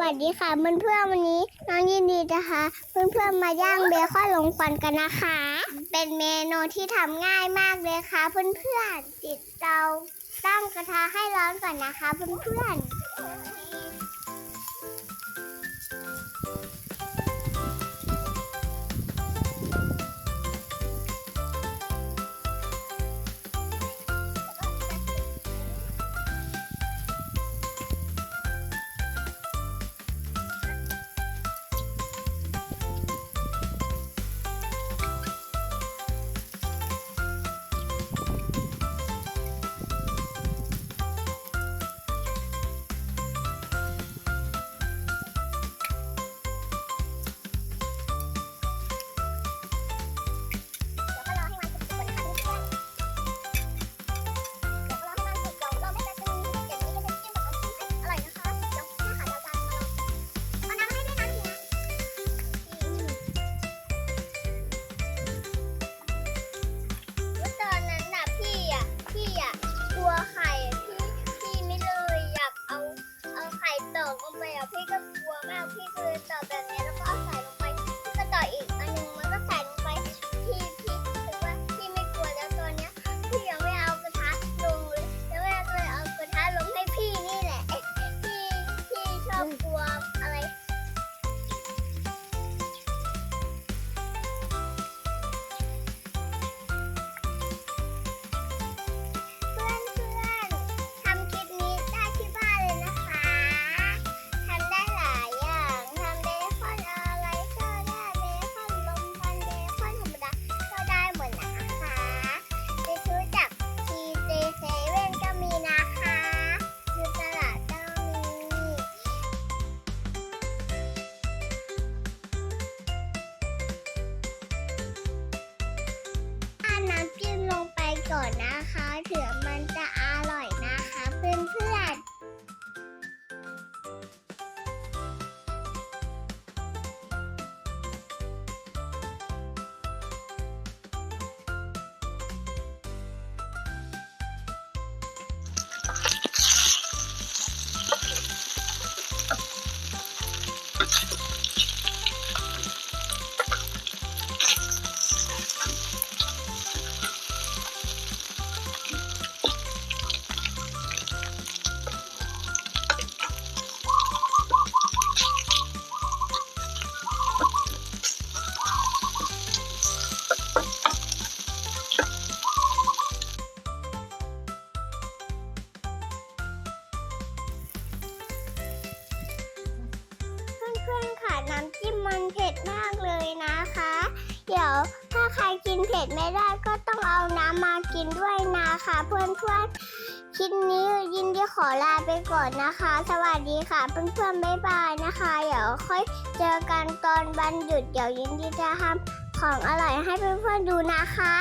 วัสดีค่ะเพื่อนเพื่อนวันนี้น้องยินดีนะคะ เพื่อนเพื่อนมาย่างเบคอนลงควันกันนะคะ เป็นเมนูที่ทำง่ายมากเลยค่ะ เพื่อนเพื่อนติดเตาตั้งกระทะให้ร้อนก่อนนะคะ เพื่อนเพื่อน ข่ตอกลงไปอะพี่ก็กลัวมากพี่ก็เลยตอบแบบนี้ นะคะถึงมัน พื่อนๆค่ะน้ำจิ้มมันเผ็ดมากเลยนะคะ เดี๋ยวถ้าใครกินเผ็ดไม่ได้ก็ต้องเอาน้ำมากินด้วยนะคะ เพื่อนๆคลิปนี้ยินดีขอลาไปก่อนนะคะ สวัสดีค่ะ เพื่อนๆบ๊ายบายนะคะ เดี๋ยวค่อยเจอกันตอนวันหยุดเดี๋ยวยินดีจะทำของอร่อยให้เพื่อนๆดูนะคะ